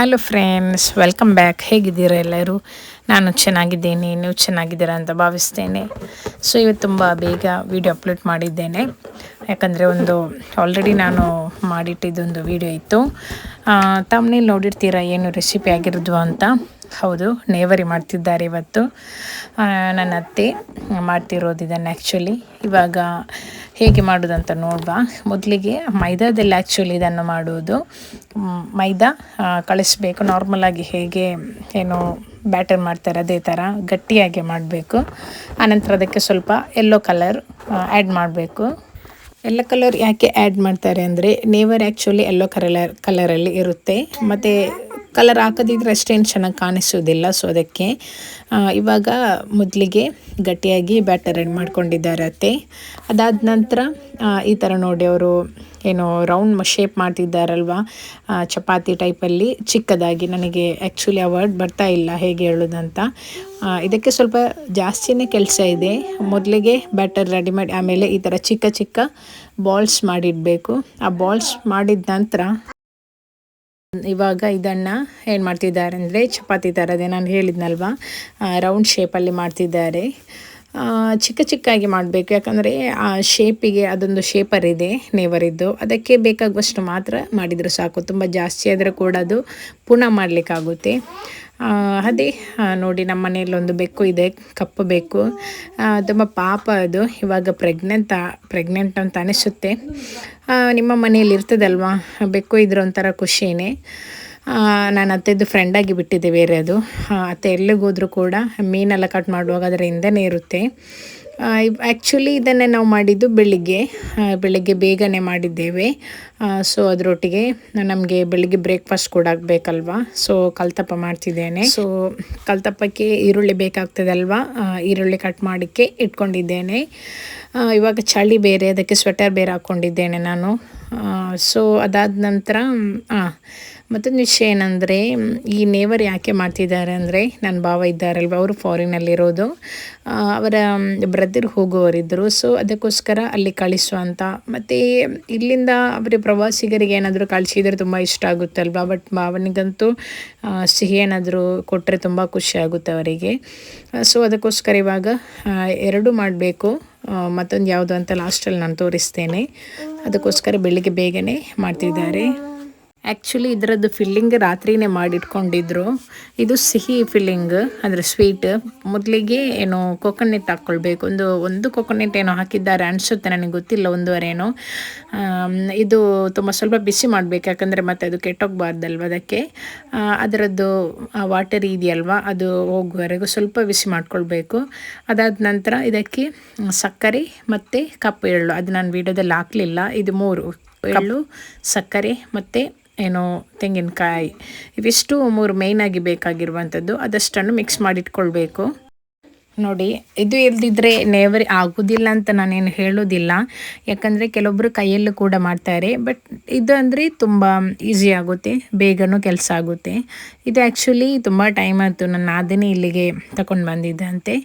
Hello friends welcome back ಹೇಗಿದ್ದೀರಾ ಎಲ್ಲರೂ? ನಾನು ಚೆನ್ನಾಗಿದ್ದೀನಿ, ನೀವು ಚೆನ್ನಾಗಿದ್ದೀರಾ ಅಂತ ಭಾವಿಸ್ತೇನೆ. ಸೊ ಇವತ್ತು ತುಂಬ ಬೇಗ ವಿಡಿಯೋ ಅಪ್ಲೋಡ್ ಮಾಡಿದ್ದೇನೆ. ಯಾಕಂದರೆ ಒಂದು ಆಲ್ರೆಡಿ ನಾನು ಮಾಡಿಟ್ಟಿದ್ದೊಂದು ವಿಡಿಯೋ ಇತ್ತು. ತಮ್ಮನೇಲಿ ನೋಡಿರ್ತೀರಾ, ಏನು ರೆಸಿಪಿ ಆಗಿರೋದು ಅಂತ? ಹೌದು, ನೇವರಿ ಮಾಡ್ತಿದ್ದಾರೆ ಇವತ್ತು. ನನ್ನ ಅತ್ತೆ ಮಾಡ್ತಿರೋದು ಇದನ್ನು ಆ್ಯಕ್ಚುಲಿ ಇವಾಗ ಹೇಗೆ ಮಾಡೋದಂತ ನೋಡುವ. ಮೊದಲಿಗೆ ಮೈದಾದಲ್ಲಿ ಆ್ಯಕ್ಚುಲಿ ಇದನ್ನು ಮಾಡುವುದು. ಮೈದಾ ಕಳಿಸ್ಬೇಕು. ನಾರ್ಮಲಾಗಿ ಹೇಗೆ, ಏನು ಬ್ಯಾಟರ್ ಮಾಡ್ತಾರೆ ಅದೇ ಥರ ಗಟ್ಟಿಯಾಗಿ ಮಾಡಬೇಕು. ಆನಂತರ ಅದಕ್ಕೆ ಸ್ವಲ್ಪ ಎಲ್ಲೋ ಕಲರ್ ಆ್ಯಡ್ ಮಾಡಬೇಕು. ಎಲ್ಲ ಕಲರ್ ಯಾಕೆ ಆ್ಯಡ್ ಮಾಡ್ತಾರೆ ಅಂದರೆ, ನೇವರ್ ಆ್ಯಕ್ಚುಲಿ ಎಲ್ಲೋ ಕಲರ್ ಕಲರಲ್ಲಿ ಇರುತ್ತೆ. ಮತ್ತು ಕಲರ್ ಹಾಕದಿದ್ರೆ ಅಷ್ಟೇನು ಚೆನ್ನಾಗಿ ಕಾಣಿಸೋದಿಲ್ಲ. ಸೊ ಅದಕ್ಕೆ ಇವಾಗ ಮೊದಲಿಗೆ ಗಟ್ಟಿಯಾಗಿ ಬ್ಯಾಟರ್ ರೆಡಿ ಮಾಡ್ಕೊಂಡಿದ್ದಾರೆ ಅತ್ತೆ. ಅದಾದ ನಂತರ ಈ ಥರ ನೋಡಿ ಅವರು ಏನು ರೌಂಡ್ ಶೇಪ್ ಮಾಡ್ತಿದ್ದಾರಲ್ವ? ಚಪಾತಿ ಟೈಪಲ್ಲಿ ಚಿಕ್ಕದಾಗಿ. ನನಗೆ ಆ್ಯಕ್ಚುಲಿ ಆ ವರ್ಡ್ ಬರ್ತಾ ಇಲ್ಲ ಹೇಗೆ ಹೇಳೋದಂತ. ಇದಕ್ಕೆ ಸ್ವಲ್ಪ ಜಾಸ್ತಿನೇ ಕೆಲಸ ಇದೆ. ಮೊದಲಿಗೆ ಬ್ಯಾಟರ್ ರೆಡಿ ಮಾಡಿ, ಆಮೇಲೆ ಈ ಥರ ಚಿಕ್ಕ ಚಿಕ್ಕ ಬಾಲ್ಸ್ ಮಾಡಿಡಬೇಕು. ಆ ಬಾಲ್ಸ್ ಮಾಡಿದ ನಂತರ ಇವಾಗ ಇದನ್ನು ಏನು ಮಾಡ್ತಿದ್ದಾರೆ ಅಂದರೆ ಚಪಾತಿ ಥರದೇ ನಾನು ಹೇಳಿದ್ನಲ್ವಾ? ರೌಂಡ್ ಶೇಪಲ್ಲಿ ಮಾಡ್ತಿದ್ದಾರೆ. ಚಿಕ್ಕ ಚಿಕ್ಕಾಗಿ ಮಾಡಬೇಕು. ಯಾಕಂದರೆ ಆ ಶೇಪಿಗೆ ಅದೊಂದು ಶೇಪರ್ ಇದೆ ನೇವರಿದ್ದು ಅದಕ್ಕೆ ಬೇಕಾಗುವಷ್ಟು ಮಾತ್ರ ಮಾಡಿದರೆ ಸಾಕು. ತುಂಬ ಜಾಸ್ತಿ ಆದರೆ ಕೂಡ ಅದು ಪುನಃ ಮಾಡಲಿಕ್ಕಾಗುತ್ತೆ. ಅದೇ ನೋಡಿ ನಮ್ಮ ಮನೆಯಲ್ಲಿ ಒಂದು ಬೆಕ್ಕು ಇದೆ, ಕಪ್ಪು ಬೆಕ್ಕು. ತುಂಬ ಪಾಪ ಅದು. ಇವಾಗ ಪ್ರೆಗ್ನೆಂಟ್ ಪ್ರೆಗ್ನೆಂಟ್ ಅಂತ ಅನಿಸುತ್ತೆ. ನಿಮ್ಮ ಮನೆಯಲ್ಲಿ ಇರ್ತದಲ್ವಾ? ಬೆಕ್ಕು ಇದ್ರೆ ಒಂಥರ ಖುಷಿನೇ. ನಾನು ಅತ್ತೆದು ಫ್ರೆಂಡಾಗಿ ಬಿಟ್ಟಿದ್ದೆ ಬೇರೆ ಅದು ಅತ್ತೆ ಎಲ್ಲಿಗೆ ಹೋದರೂ ಕೂಡ ಮೀನೆಲ್ಲ ಕಟ್ ಮಾಡುವಾಗ ಅದರ ಹಿಂದೆನೇ ಇರುತ್ತೆ. ಆ್ಯಕ್ಚುಲಿ ಇದನ್ನೇ ನಾವು ಮಾಡಿದ್ದು ಬೆಳಿಗ್ಗೆ. ಬೆಳಿಗ್ಗೆ ಬೇಗನೆ ಮಾಡಿದ್ದೇವೆ. ಸೊ ಅದರೊಟ್ಟಿಗೆ ನಮಗೆ ಬೆಳಿಗ್ಗೆ ಬ್ರೇಕ್ಫಾಸ್ಟ್ ಕೂಡ ಆಗಬೇಕಲ್ವಾ? ಸೊ ಕಲ್ತಪ್ಪ ಮಾಡ್ತಿದ್ದೇನೆ. ಸೊ ಕಲ್ತಪ್ಪಕ್ಕೆ ಈರುಳ್ಳಿ ಬೇಕಾಗ್ತದಲ್ವಾ ಈರುಳ್ಳಿ ಕಟ್ ಮಾಡಿಕ್ಕೆ ಇಟ್ಕೊಂಡಿದ್ದೇನೆ. ಇವಾಗ ಚಳಿ ಬೇರೆ, ಅದಕ್ಕೆ ಸ್ವೆಟರ್ ಬೇರೆ ಹಾಕ್ಕೊಂಡಿದ್ದೇನೆ ನಾನು. ಸೊ ಅದಾದ ನಂತರ ಮತ್ತೊಂದು ವಿಷಯ ಏನಂದರೆ ಈ ನೇವರ್ ಯಾಕೆ ಮಾಡ್ತಿದ್ದಾರೆ ಅಂದರೆ ನನ್ನ ಭಾವ ಇದ್ದಾರಲ್ವ, ಅವರು ಫಾರಿನಲ್ಲಿರೋದು ಅವರ ಬ್ರದರ್ ಹೋಗುವವರಿದ್ದರು. ಸೊ ಅದಕ್ಕೋಸ್ಕರ ಅಲ್ಲಿ ಕಳಿಸುವಂತ ಮತ್ತು ಇಲ್ಲಿಂದ ಅವರ ಪ್ರವಾಸಿಗರಿಗೆ ಏನಾದರೂ ಕಳಿಸಿದರೆ ತುಂಬ ಇಷ್ಟ ಆಗುತ್ತಲ್ವ? ಬಟ್ ಭಾವನಿಗಂತೂ ಸಿಹಿ ಏನಾದರೂ ಕೊಟ್ಟರೆ ತುಂಬ ಖುಷಿ ಆಗುತ್ತೆ ಅವರಿಗೆ. ಸೊ ಅದಕ್ಕೋಸ್ಕರ ಇವಾಗ ಎರಡು ಮಾಡಬೇಕು. ಮತ್ತೊಂದು ಯಾವುದು ಅಂತ ಲಾಸ್ಟಲ್ಲಿ ನಾನು ತೋರಿಸ್ತೇನೆ. ಅದಕ್ಕೋಸ್ಕರ ಬೆಳಿಗ್ಗೆ ಬೇಗನೆ ಮಾಡ್ತಿದ್ದಾರೆ. ಆ್ಯಕ್ಚುಲಿ ಇದರದ್ದು ಫಿಲ್ಲಿಂಗ್ ರಾತ್ರಿನೇ ಮಾಡಿಟ್ಕೊಂಡಿದ್ರು. ಇದು ಸಿಹಿ ಫಿಲ್ಲಿಂಗ್ ಅಂದರೆ ಸ್ವೀಟ್ ಮೊದಲಿಗೆ ಏನು ಕೊಕೊನೆಟ್ ಹಾಕ್ಕೊಳ್ಬೇಕು ಒಂದು ಒಂದು ಕೊಕೊನೆಟ್ ಏನೋ ಹಾಕಿದ್ದಾರೆ ಅನಿಸುತ್ತೆ ನನಗೆ ಗೊತ್ತಿಲ್ಲ ಒಂದೂವರೆ ಇದು ತುಂಬ ಸ್ವಲ್ಪ ಬಿಸಿ ಮಾಡಬೇಕು, ಯಾಕಂದರೆ ಮತ್ತೆ ಅದು ಕೆಟ್ಟೋಗ್ಬಾರ್ದಲ್ವ ಅದಕ್ಕೆ. ಅದರದ್ದು ವಾಟರ್ ಇದೆಯಲ್ವ, ಅದು ಹೋಗುವವರೆಗೂ ಸ್ವಲ್ಪ ಬಿಸಿ ಮಾಡ್ಕೊಳ್ಬೇಕು. ಅದಾದ ನಂತರ ಇದಕ್ಕೆ ಸಕ್ಕರೆ ಮತ್ತು ಕಪ್ಪು ಎಳ್ಳು. ಅದು ನಾನು ವೀಡಿಯೋದಲ್ಲಿ ಹಾಕಲಿಲ್ಲ. ಇದು ಮೂರು, ಎಳ್ಳು, ಸಕ್ಕರೆ ಮತ್ತು ಏನು ತೆಂಗಿನಕಾಯಿ. ಇವಿಷ್ಟು ಮೂರು ಮೇಯ್ನಾಗಿ ಬೇಕಾಗಿರುವಂಥದ್ದು. ಅದಷ್ಟನ್ನು ಮಿಕ್ಸ್ ಮಾಡಿಟ್ಕೊಳ್ಬೇಕು. ನೋಡಿ, ಇದು ಇಲ್ದಿದ್ರೆ ನೇವರಿ ಆಗೋದಿಲ್ಲ ಅಂತ ನಾನೇನು ಹೇಳೋದಿಲ್ಲ. ಯಾಕಂದರೆ ಕೆಲವೊಬ್ಬರು ಕೈಯಲ್ಲೂ ಕೂಡ ಮಾಡ್ತಾರೆ. ಬಟ್ ಇದು ಅಂದರೆ ತುಂಬ ಈಸಿ ಆಗುತ್ತೆ. ಬೇಗನೂ ಕೆಲಸ ಆಗುತ್ತೆ. ಇದು ಆ್ಯಕ್ಚುಲಿ ತುಂಬ ಟೈಮ್ ಆಯಿತು. ನನ್ನ ನಾದಿನಿ ಇಲ್ಲಿಗೆ ತಗೊಂಡು ಬಂದಿದ್ದಂತೆ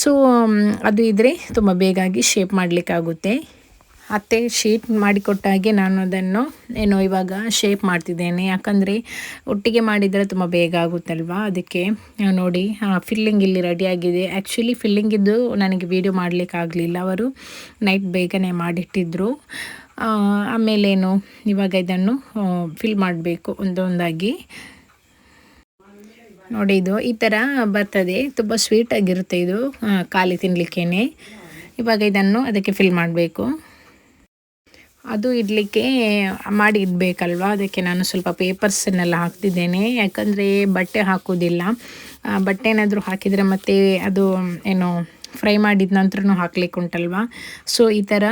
ಸೊ ಅದು ಇದ್ದರೆ ತುಂಬ ಬೇಗಾಗಿ ಶೇಪ್ ಮಾಡಲಿಕ್ಕಾಗುತ್ತೆ. ಅತ್ತೆ ಶೀಟ್ ಮಾಡಿಕೊಟ್ಟಾಗೆ ನಾನು ಅದನ್ನು ಏನು ಇವಾಗ ಶೇಪ್ ಮಾಡ್ತಿದ್ದೇನೆ. ಯಾಕಂದರೆ ಒಟ್ಟಿಗೆ ಮಾಡಿದರೆ ತುಂಬ ಬೇಗ ಆಗುತ್ತಲ್ವಾ? ಅದಕ್ಕೆ ನೋಡಿ ಫಿಲ್ಲಿಂಗ್ ಇಲ್ಲಿ ರೆಡಿಯಾಗಿದೆ ಆ್ಯಕ್ಚುಲಿ ಫಿಲ್ಲಿಂಗಿದ್ದು ನನಗೆ ವಿಡಿಯೋ ಮಾಡಲಿಕ್ಕೆ ಆಗಲಿಲ್ಲ. ಅವರು ನೈಟ್ ಬೇಗನೆ ಮಾಡಿಟ್ಟಿದ್ರು. ಆ, ಆಮೇಲೇನು ಇವಾಗ ಇದನ್ನು ಫಿಲ್ ಮಾಡಬೇಕು ಒಂದೊಂದಾಗಿ. ನೋಡಿ ಇದು ಈ ಥರ ಬರ್ತದೆ. ತುಂಬ ಸ್ವೀಟಾಗಿರುತ್ತೆ ಇದು ಖಾಲಿ ತಿನ್ನಲಿಕ್ಕೇನೆ ಇವಾಗ ಇದನ್ನು ಅದಕ್ಕೆ ಫಿಲ್ ಮಾಡಬೇಕು. ಅದು ಇಡಲಿಕ್ಕೆ ಮಾಡಿ ಇಡಬೇಕಲ್ವಾ? ಅದಕ್ಕೆ ನಾನು ಸ್ವಲ್ಪ ಪೇಪರ್ಸನ್ನೆಲ್ಲ ಹಾಕ್ತಿದ್ದೇನೆ. ಯಾಕಂದರೆ ಬಟ್ಟೆ ಹಾಕೋದಿಲ್ಲ ಬಟ್ಟೆ ಏನಾದರೂ ಹಾಕಿದರೆ ಮತ್ತೆ ಅದು, ಏನು, ಫ್ರೈ ಮಾಡಿದ ನಂತರನೂ ಹಾಕ್ಲಿಕ್ಕೆ ಉಂಟಲ್ವಾ? ಸೊ ಈ ಥರ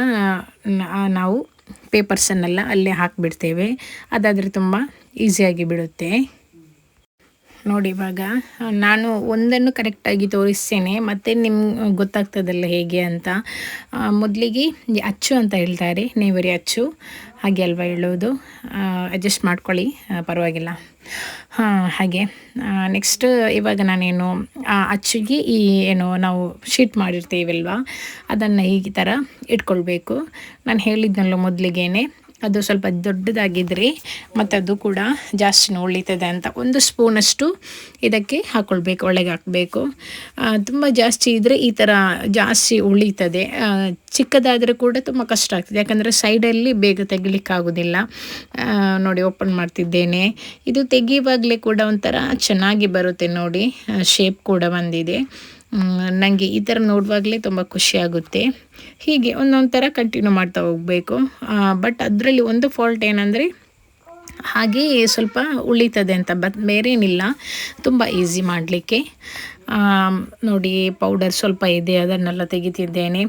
ನಾವು ಪೇಪರ್ಸನ್ನೆಲ್ಲ ಅಲ್ಲೇ ಹಾಕಿಬಿಡ್ತೇವೆ. ಅದಾದರೆ ತುಂಬ ಈಸಿಯಾಗಿ ಬಿಡುತ್ತೆ. ನೋಡಿ ಇವಾಗ ನಾನು ಒಂದನ್ನು ಕರೆಕ್ಟಾಗಿ ತೋರಿಸ್ತೇನೆ, ಮತ್ತು ನಿಮ್ಗೆ ಗೊತ್ತಾಗ್ತದಲ್ಲ ಹೇಗೆ ಅಂತ. ಮೊದಲಿಗೆ ಅಚ್ಚು ಅಂತ ಹೇಳ್ತಾರೆ, ನೇವರಿ ಅಚ್ಚು, ಹಾಗೆ ಅಲ್ವಾ ಹೇಳೋದು. ಅಡ್ಜಸ್ಟ್ ಮಾಡ್ಕೊಳ್ಳಿ ಪರವಾಗಿಲ್ಲ. ಹಾಂ, ಹಾಗೆ. ನೆಕ್ಸ್ಟ್ ಇವಾಗ ನಾನೇನು ಅಚ್ಚಿಗೆ ಈ, ಏನು, ನಾವು ಶೀಟ್ ಮಾಡಿರ್ತೀವಲ್ವ, ಅದನ್ನು ಈ ಥರ ಇಟ್ಕೊಳ್ಬೇಕು. ನಾನು ಹೇಳಿದ್ನಲ್ಲ ಮೊದಲಿಗೇನೆ ಅದು ಸ್ವಲ್ಪ ದೊಡ್ಡದಾಗಿದ್ದರೆ ಮತ್ತು ಅದು ಕೂಡ ಜಾಸ್ತಿ ಉಳಿತದೆ ಅಂತ ಒಂದು ಸ್ಪೂನಷ್ಟು ಇದಕ್ಕೆ ಹಾಕ್ಕೊಳ್ಬೇಕು ಒಳಗೆ ಹಾಕಬೇಕು. ತುಂಬ ಜಾಸ್ತಿ ಇದ್ದರೆ ಈ ಥರ ಜಾಸ್ತಿ ಉಳಿತದೆ. ಚಿಕ್ಕದಾದರೆ ಕೂಡ ತುಂಬ ಕಷ್ಟ ಆಗ್ತದೆ. ಯಾಕಂದರೆ ಸೈಡಲ್ಲಿ ಬೇಗ ತೆಗಿಲಿಕ್ಕಾಗೋದಿಲ್ಲ. ನೋಡಿ, ಓಪನ್ ಮಾಡ್ತಿದ್ದೇನೆ. ಇದು ತೆಗೆಯುವಾಗಲೇ ಕೂಡ ಒಂಥರ ಚೆನ್ನಾಗಿ ಬರುತ್ತೆ ನೋಡಿ. ಶೇಪ್ ಕೂಡ ಬಂದಿದೆ. ನನಗೆ ಈ ಥರ ನೋಡುವಾಗಲೇ ತುಂಬ ಖುಷಿಯಾಗುತ್ತೆ ಹೀಗೆ ಒಂದೊಂದು ಥರ ಕಂಟಿನ್ಯೂ ಮಾಡ್ತಾ ಹೋಗಬೇಕು. ಬಟ್ ಅದರಲ್ಲಿ ಒಂದು ಫಾಲ್ಟ್ ಏನಂದರೆ, ಹಾಗೆ ಸ್ವಲ್ಪ ಉಳಿತದೆ ಅಂತ ಬಟ್ ಬೇರೇನಿಲ್ಲ. ತುಂಬ ಈಸಿ ಮಾಡಲಿಕ್ಕೆ. ನೋಡಿ ಪೌಡರ್ ಸ್ವಲ್ಪ ಇದೆ, ಅದನ್ನೆಲ್ಲ ತೆಗಿತಿದ್ದೇನೆ.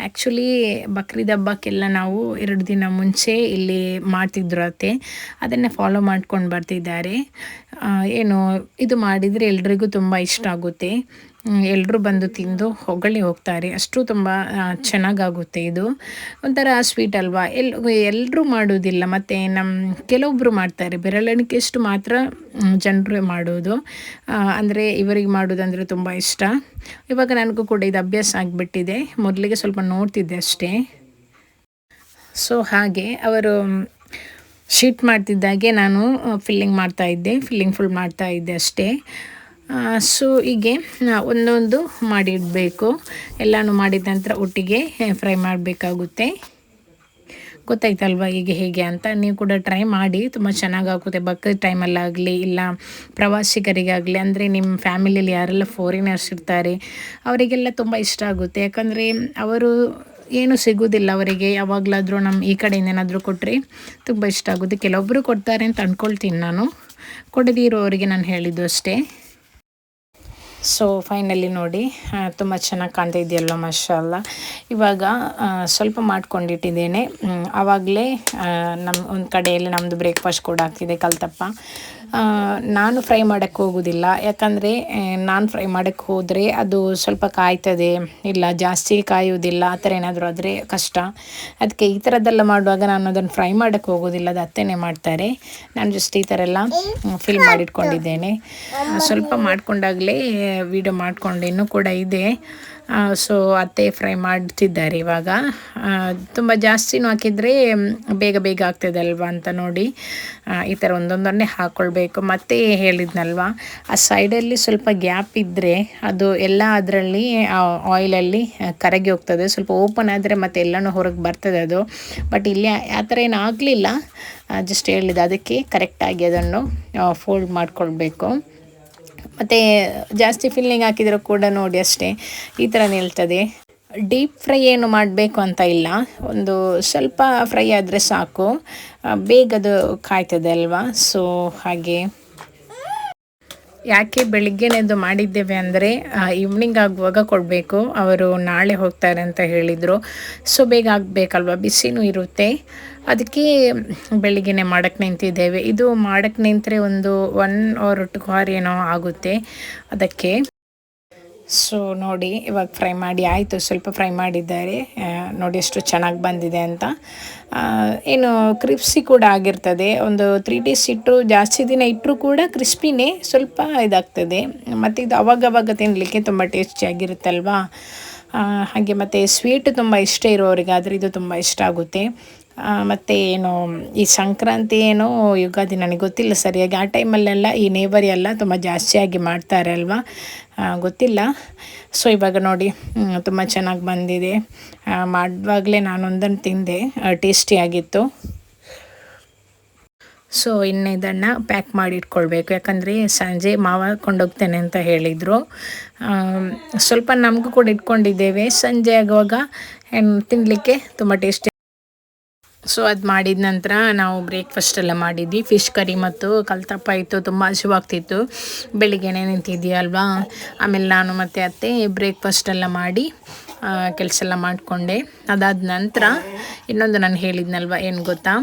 ಆ್ಯಕ್ಚುಲಿ ಬಕ್ರೀದ್ ಹಬ್ಬಕ್ಕೆಲ್ಲ ನಾವು ಎರಡು ದಿನ ಮುಂಚೆ ಇಲ್ಲಿ ಮಾಡ್ತಿದ್ರು ಅತ್ತೆ ಅದನ್ನೇ ಫಾಲೋ ಮಾಡ್ಕೊಂಡು ಬರ್ತಿದ್ದಾರೆ. ಏನು, ಇದು ಮಾಡಿದರೆ ಎಲ್ರಿಗೂ ತುಂಬ ಇಷ್ಟ ಆಗುತ್ತೆ. ಎಲ್ಲರೂ ಬಂದು ತಿಂದು ಹೊಗಳಿ ಹೋಗ್ತಾರೆ. ಅಷ್ಟು ತುಂಬ ಚೆನ್ನಾಗಾಗುತ್ತೆ ಇದು. ಒಂಥರ ಸ್ವೀಟ್ ಅಲ್ವಾ? ಎಲ್ ಎಲ್ಲರೂ ಮಾಡೋದಿಲ್ಲ. ಮತ್ತು ನಮ್ಮ ಕೆಲವೊಬ್ಬರು ಮಾಡ್ತಾರೆ. ಬೆರಳೆಣಿಕೆಷ್ಟು ಮಾತ್ರ ಜನರು ಮಾಡೋದು. ಅಂದರೆ ಇವರಿಗೆ ಮಾಡೋದಂದರೆ ತುಂಬ ಇಷ್ಟ. ಇವಾಗ ನನಗೂ ಕೂಡ ಇದು ಅಭ್ಯಾಸ ಆಗಿಬಿಟ್ಟಿದೆ. ಮೊದಲಿಗೆ ಸ್ವಲ್ಪ ನೋಡ್ತಿದ್ದೆ ಅಷ್ಟೇ. ಸೊ ಹಾಗೆ ಅವರು ಶೀಟ್ ಮಾಡ್ತಿದ್ದಾಗೆ ನಾನು ಫಿಲ್ಲಿಂಗ್ ಮಾಡ್ತಾ ಇದ್ದೆ. ಫಿಲ್ಲಿಂಗ್ ಫುಲ್ ಮಾಡ್ತಾ ಇದ್ದೆ ಅಷ್ಟೇ. ಸೊ, ಹೀಗೆ ಒಂದೊಂದು ಮಾಡಿಡಬೇಕು. ಎಲ್ಲನೂ ಮಾಡಿದ ನಂತರ ಒಟ್ಟಿಗೆ ಫ್ರೈ ಮಾಡಬೇಕಾಗುತ್ತೆ. ಗೊತ್ತಾಯ್ತಲ್ವ ಹೀಗೆ ಹೇಗೆ ಅಂತ? ನೀವು ಕೂಡ ಟ್ರೈ ಮಾಡಿ. ತುಂಬ ಚೆನ್ನಾಗಾಗುತ್ತೆ. ಬಕ್ರೀದ್ ಟೈಮಲ್ಲಾಗಲಿ, ಇಲ್ಲ ಪ್ರವಾಸಿಗರಿಗಾಗಲಿ, ಅಂದರೆ ನಿಮ್ಮ ಫ್ಯಾಮಿಲಿಯಲ್ಲಿ ಯಾರೆಲ್ಲ ಫಾರಿನರ್ಸ್ ಇರ್ತಾರೆ, ಅವರಿಗೆಲ್ಲ ತುಂಬ ಇಷ್ಟ ಆಗುತ್ತೆ. ಯಾಕಂದರೆ ಅವರು ಏನು ಸಿಗೋದಿಲ್ಲ ಅವರಿಗೆ. ಯಾವಾಗಲಾದರೂ ನಮ್ಮ ಈ ಕಡೆಯಿಂದ ಏನಾದರೂ ಕೊಟ್ಟರೆ ತುಂಬ ಇಷ್ಟ ಆಗುತ್ತೆ. ಕೆಲವೊಬ್ಬರು ಕೊಡ್ತಾರೆ ಅಂತ ಅಂದ್ಕೊಳ್ತೀನಿ ನಾನು. ಕೊಡದಿರೋರಿಗೆ ನಾನು ಹೇಳಿದ್ದು ಅಷ್ಟೇ. ಸೊ ಫೈನಲಿ ನೋಡಿ ತುಂಬ ಚೆನ್ನಾಗಿ ಕಾಣ್ತಾ ಇದೆಯಲ್ಲ ಮಶಾಲ ಇವಾಗ ಸ್ವಲ್ಪ ಮಾಡ್ಕೊಂಡಿಟ್ಟಿದ್ದೇನೆ. ಆವಾಗಲೇ ನಮ್ಮ ಒಂದು ಕಡೆಯಲ್ಲಿ ನಮ್ಮದು ಬ್ರೇಕ್ಫಾಸ್ಟ್ ಕೂಡ ಆಗ್ತಿದೆ ಕಲ್ತಪ್ಪ. ನಾನು ಫ್ರೈ ಮಾಡೋಕ್ಕೆ ಹೋಗೋದಿಲ್ಲ. ಯಾಕಂದರೆ ನಾನು ಫ್ರೈ ಮಾಡೋಕ್ಕೆ ಹೋದರೆ ಅದು ಸ್ವಲ್ಪ ಕಾಯ್ತದೆ. ಇಲ್ಲ, ಜಾಸ್ತಿ ಕಾಯುವುದಿಲ್ಲ. ಆ ಥರ ಏನಾದರೂ ಆದರೆ ಕಷ್ಟ. ಅದಕ್ಕೆ ಈ ಥರದ್ದೆಲ್ಲ ಮಾಡುವಾಗ ನಾನು ಅದನ್ನು ಫ್ರೈ ಮಾಡೋಕ್ಕೆ ಹೋಗೋದಿಲ್ಲ. ಅದು ಅತ್ತೆನೇ ಮಾಡ್ತಾರೆ. ನಾನು ಜಸ್ಟ್ ಈ ಥರ ಎಲ್ಲ ಫಿಲ್ ಮಾಡಿಟ್ಕೊಂಡಿದ್ದೇನೆ. ಸ್ವಲ್ಪ ಮಾಡಿಕೊಂಡಾಗಲೇ ವಿಡಿಯೋ ಮಾಡಿಕೊಂಡು. ಇನ್ನೂ ಕೂಡ ಇದೆ. ಸೊ ಅತ್ತೆ ಫ್ರೈ ಮಾಡ್ತಿದ್ದಾರೆ ಇವಾಗ. ತುಂಬ ಜಾಸ್ತಿನೂ ಹಾಕಿದರೆ ಬೇಗ ಬೇಗ ಆಗ್ತದೆ ಅಲ್ವಾ ಅಂತ ನೋಡಿ ಈ ಥರ ಒಂದೊಂದನ್ನೇ ಹಾಕ್ಕೊಳ್ಬೇಕು ಮತ್ತೆ ಹೇಳಿದ್ನಲ್ವ, ಆ ಸೈಡಲ್ಲಿ ಸ್ವಲ್ಪ ಗ್ಯಾಪ್ ಇದ್ದರೆ ಅದು ಎಲ್ಲ ಅದರಲ್ಲಿ ಆಯಿಲಲ್ಲಿ ಕರಗಿ ಹೋಗ್ತದೆ. ಸ್ವಲ್ಪ ಓಪನ್ ಆದರೆ ಮತ್ತೆ ಎಲ್ಲನೂ ಹೊರಗೆ ಬರ್ತದೆ ಅದು. ಬಟ್ ಇಲ್ಲಿ ಆ ಥರ ಏನು ಆಗಲಿಲ್ಲ. ಜಸ್ಟ್ ಹೇಳಿದೆ ಅದಕ್ಕೆ ಕರೆಕ್ಟಾಗಿ ಅದನ್ನು ಫೋಲ್ಡ್ ಮಾಡ್ಕೊಳ್ಬೇಕು. ಮತ್ತು ಜಾಸ್ತಿ ಫಿಲ್ಲಿಂಗ್ ಹಾಕಿದರೂ ಕೂಡ ನೋಡಿ ಅಷ್ಟೇ. ಈ ಥರ ನಿಲ್ತದೆ. ಡೀಪ್ ಫ್ರೈ ಏನು ಮಾಡಬೇಕು ಅಂತ ಇಲ್ಲ. ಒಂದು ಸ್ವಲ್ಪ ಫ್ರೈ ಆದರೆ ಸಾಕು. ಆ, ಬೇಗ ಅದು ಕಾಯ್ತದೆ ಅಲ್ವಾ? ಸೊ ಹಾಗೆ. ಯಾಕೆ ಬೆಳಿಗ್ಗೆನೇದು ಮಾಡಿದ್ದೇವೆ ಅಂದರೆ ಈವ್ನಿಂಗ್ ಆಗುವಾಗ ಕೊಡಬೇಕು. ಅವರು ನಾಳೆ ಹೋಗ್ತಾರೆ ಅಂತ ಹೇಳಿದರು. ಸೊ ಬೇಗ ಆಗಬೇಕಲ್ವ? ಬಿಸಿನೂ ಇರುತ್ತೆ. ಅದಕ್ಕೆ ಬೆಳಿಗ್ಗೆನೆ ಮಾಡಕ್ಕೆ ನಿಂತಿದ್ದೇವೆ. ಇದು ಮಾಡಕ್ಕೆ ನಿಂತರೆ ಒಂದು ಒನ್ ಆರ್ ಟು ಅವರ್ ಏನೋ ಆಗುತ್ತೆ. ಅದಕ್ಕೆ ಸೊ ನೋಡಿ, ಇವಾಗ ಫ್ರೈ ಮಾಡಿ ಆಯಿತು, ಸ್ವಲ್ಪ ಫ್ರೈ ಮಾಡಿದ್ದಾರೆ. ನೋಡಿ ಎಷ್ಟು ಚೆನ್ನಾಗಿ ಬಂದಿದೆ ಅಂತ. ಏನು ಕ್ರಿಪ್ಸಿ ಕೂಡ ಆಗಿರ್ತದೆ. ಒಂದು ತ್ರೀ ಡೇಸ್ ಇಟ್ಟರು ಜಾಸ್ತಿ ದಿನ ಇಟ್ಟರೂ ಕೂಡ ಕ್ರಿಸ್ಪಿನೇ ಸ್ವಲ್ಪ ಇದಾಗ್ತದೆ. ಮತ್ತು ಇದು ಅವಾಗವಾಗ ತಿನ್ನಲಿಕ್ಕೆ ತುಂಬ ಟೇಸ್ಟಿಯಾಗಿರುತ್ತಲ್ವಾ ಹಾಗೆ ಮತ್ತು ಸ್ವೀಟ್ ತುಂಬ ಇಷ್ಟ ಇರೋರಿಗಾದರೆ ಇದು ತುಂಬ ಇಷ್ಟ ಆಗುತ್ತೆ. ಮತ್ತು ಏನು, ಈ ಸಂಕ್ರಾಂತಿ ಏನು ಯುಗಾದಿ ನನಗೆ ಗೊತ್ತಿಲ್ಲ ಸರಿಯಾಗಿ. ಆ ಟೈಮಲ್ಲೆಲ್ಲ ಈ ನೇಬರಿ ಎಲ್ಲ ತುಂಬ ಜಾಸ್ತಿಯಾಗಿ ಮಾಡ್ತಾರೆ ಅಲ್ವಾ? ಗೊತ್ತಿಲ್ಲ. ಸೊ ಇವಾಗ ನೋಡಿ ತುಂಬ ಚೆನ್ನಾಗಿ ಬಂದಿದೆ. ಮಾಡುವಾಗಲೇ ನಾನೊಂದನ್ನು ತಿಂದೆ. ಟೇಸ್ಟಿಯಾಗಿತ್ತು ಸೊ ಇನ್ನು ಇದನ್ನು ಪ್ಯಾಕ್ ಮಾಡಿ ಇಟ್ಕೊಳ್ಬೇಕು. ಯಾಕಂದರೆ ಸಂಜೆ ಮಾವ ಕೊಂಡೋಗ್ತೇನೆ ಅಂತ ಹೇಳಿದರು. ಸ್ವಲ್ಪ ನಮಗೂ ಕೂಡ ಇಟ್ಕೊಂಡಿದ್ದೇವೆ. ಸಂಜೆ ಆಗುವಾಗ ತಿನ್ನಲಿಕ್ಕೆ ತುಂಬ ಟೇಸ್ಟಿ ಸೊ ಅದು ಮಾಡಿದ ನಂತರ ನಾವು ಬ್ರೇಕ್ಫಾಸ್ಟ್ ಎಲ್ಲ ಮಾಡಿದ್ವಿ. ಫಿಶ್ ಕರಿ ಮತ್ತು ಕಲ್ತಪ್ಪ ಇತ್ತು, ತುಂಬ ಹಸಿವಾಗ್ತಿತ್ತು ಬೆಳಿಗ್ಗೆನೇ ನಿಂತಿದ್ದೀಯಲ್ವಾ? ಆಮೇಲೆ ನಾನು ಮತ್ತು ಅತ್ತೆ ಬ್ರೇಕ್ಫಾಸ್ಟ್ ಎಲ್ಲ ಮಾಡಿ ಕೆಲಸ ಎಲ್ಲ ಮಾಡಿಕೊಂಡೆ. ಅದಾದ ನಂತರ ಇನ್ನೊಂದು ನಾನು ಹೇಳಿದ್ನಲ್ವ, ಏನು ಗೊತ್ತಾ?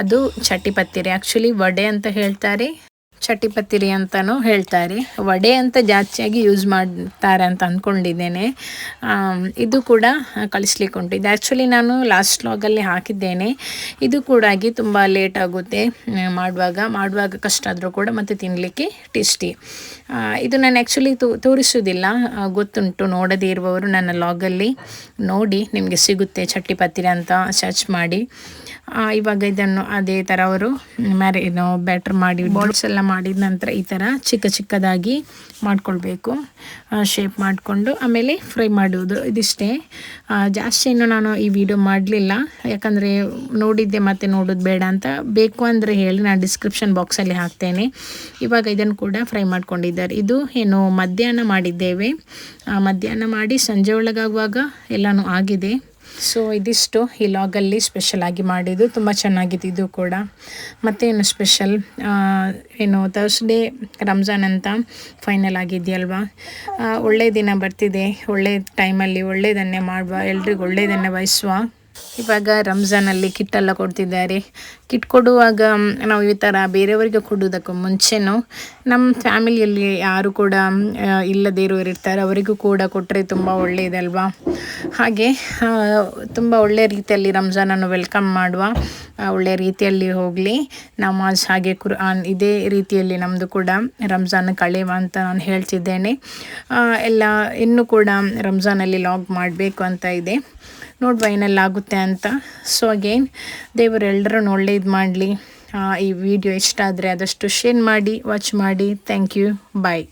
ಅದು ಚಟ್ಟಿ ಪತ್ತಿರಿ. ಆ್ಯಕ್ಚುಲಿ ವಡೆ ಅಂತ ಹೇಳ್ತಾರೆ. ಚಟಿಪತ್ತಿರಿ ಅಂತಲೂ ಹೇಳ್ತಾರೆ. ವಡೆ ಅಂತ ಜಾಸ್ತಿಯಾಗಿ ಯೂಸ್ ಮಾಡ್ತಾರೆ ಅಂತ ಅಂದ್ಕೊಂಡಿದ್ದೇನೆ ಇದು ಕೂಡ ಕಳಿಸ್ಲಿಕ್ಕೆ ಉಂಟು. ಇದು ಆ್ಯಕ್ಚುಲಿ ನಾನು ಲಾಸ್ಟ್ ಲಾಗಲ್ಲಿ ಹಾಕಿದ್ದೇನೆ. ಇದು ಕೂಡ ಆಗಿ ತುಂಬ ಲೇಟ್ ಆಗುತ್ತೆ ಮಾಡುವಾಗ. ಮಾಡುವಾಗ ಕಷ್ಟ ಆದರೂ ಕೂಡ ಮತ್ತು ತಿನ್ನಲಿಕ್ಕೆ ಟೇಸ್ಟಿ ಇದು ನಾನು ಆ್ಯಕ್ಚುಲಿ ತೋರಿಸೋದಿಲ್ಲ ಗೊತ್ತುಂಟು, ನೋಡದೇ ಇರುವವರು ನನ್ನ ಲಾಗಲ್ಲಿ ನೋಡಿ, ನಿಮಗೆ ಸಿಗುತ್ತೆ ಚಟ್ಟಿಪತ್ತಿರಿ ಅಂತ ಸರ್ಚ್ ಮಾಡಿ. ಇವಾಗ ಇದನ್ನು ಅದೇ ಥರ ಅವರು ಮ್ಯಾರಿ ಏನು ಬ್ಯಾಟ್ರ್ ಮಾಡಿ ಬಾಲ್ಸ್ ಎಲ್ಲ ಮಾಡಿದ ನಂತರ ಈ ಥರ ಚಿಕ್ಕ ಚಿಕ್ಕದಾಗಿ ಮಾಡ್ಕೊಳ್ಬೇಕು. ಶೇಪ್ ಮಾಡಿಕೊಂಡು ಆಮೇಲೆ ಫ್ರೈ ಮಾಡುವುದು ಇದಿಷ್ಟೇ. ಜಾಸ್ತಿ ಏನು ನಾನು ಈ ವಿಡಿಯೋ ಮಾಡಲಿಲ್ಲ. ಯಾಕಂದರೆ ನೋಡಿದ್ದೆ ಮತ್ತೆ ನೋಡೋದು ಬೇಡ ಅಂತ. ಬೇಕು ಅಂದರೆ ಹೇಳಿ, ನಾನು ಡಿಸ್ಕ್ರಿಪ್ಷನ್ ಬಾಕ್ಸಲ್ಲಿ ಹಾಕ್ತೇನೆ. ಇವಾಗ ಇದನ್ನು ಕೂಡ ಫ್ರೈ ಮಾಡ್ಕೊಂಡಿದ್ದಾರೆ ಇದು ಏನು ಮಧ್ಯಾಹ್ನ ಮಾಡಿದ್ದೇವೆ. ಮಧ್ಯಾಹ್ನ ಮಾಡಿ ಸಂಜೆ ಒಳಗಾಗುವಾಗ ಎಲ್ಲನೂ ಆಗಿದೆ. ಸೊ ಇದಿಷ್ಟು ಈ ಲಾಗಲ್ಲಿ ಸ್ಪೆಷಲ್ ಆಗಿ ಮಾಡಿದ್ದು. ತುಂಬ ಚೆನ್ನಾಗಿದೆ ಇದು ಕೂಡ. ಮತ್ತೇನು ಸ್ಪೆಷಲ್ ಏನು ತರ್ಸ್ಡೇ ರಂಜಾನ್ ಅಂತ ಫೈನಲ್ ಆಗಿದೆಯಲ್ವಾ? ಒಳ್ಳೆಯ ದಿನ ಬರ್ತಿದೆ. ಒಳ್ಳೆ ಟೈಮಲ್ಲಿ ಒಳ್ಳೆಯದನ್ನೇ ಮಾಡುವ. ಎಲ್ರಿಗೂ ಒಳ್ಳೆಯದನ್ನೇ ಬಯಸುವ. ಇವಾಗ ರಂಜಾನಲ್ಲಿ ಕಿಟ್ಟೆಲ್ಲ ಕೊಡ್ತಿದ್ದಾರೆ. ಕಿಟ್ ಕೊಡುವಾಗ ನಾವು ಈ ಥರ ಬೇರೆಯವರಿಗೆ ಕೊಡುವುದಕ್ಕೂ ಮುಂಚೆನೂ ನಮ್ಮ ಫ್ಯಾಮಿಲಿಯಲ್ಲಿ ಯಾರು ಕೂಡ ಇಲ್ಲದೇ ಇರೋರು ಇರ್ತಾರೆ. ಅವರಿಗೂ ಕೂಡ ಕೊಟ್ಟರೆ ತುಂಬ ಒಳ್ಳೆಯದಲ್ವಾ ಹಾಗೆ ತುಂಬ ಒಳ್ಳೆಯ ರೀತಿಯಲ್ಲಿ ರಂಜಾನನ್ನು ವೆಲ್ಕಮ್ ಮಾಡುವ ಒಳ್ಳೆಯ ರೀತಿಯಲ್ಲಿ ಹೋಗಲಿ. ನಮಾಜ್ ಹಾಗೆ ಕುರ್ಆನ್ ಇದೇ ರೀತಿಯಲ್ಲಿ ನಮ್ಮದು ಕೂಡ ರಂಜಾನ್ ಕಳೆಯುವ ಅಂತ ನಾನು ಹೇಳ್ತಿದ್ದೇನೆ. ಎಲ್ಲ ಇನ್ನೂ ಕೂಡ ರಂಜಾನಲ್ಲಿ ಲಾಗ್ ಮಾಡಬೇಕು ಅಂತ ಇದೆ. ನೋಡುವ ಏನೆಲ್ಲ ಆಗುತ್ತೆ ಅಂತ. ಸೊ ಅಗೇನ್ ದೇವರು ಎಲ್ಲರನ್ನು ಒಳ್ಳೇದು ಮಾಡಲಿ. ಈ ವಿಡಿಯೋ ಇಷ್ಟ ಆದರೆ ಆದಷ್ಟು ಶೇರ್ ಮಾಡಿ ವಾಚ್ ಮಾಡಿ. Thank you bye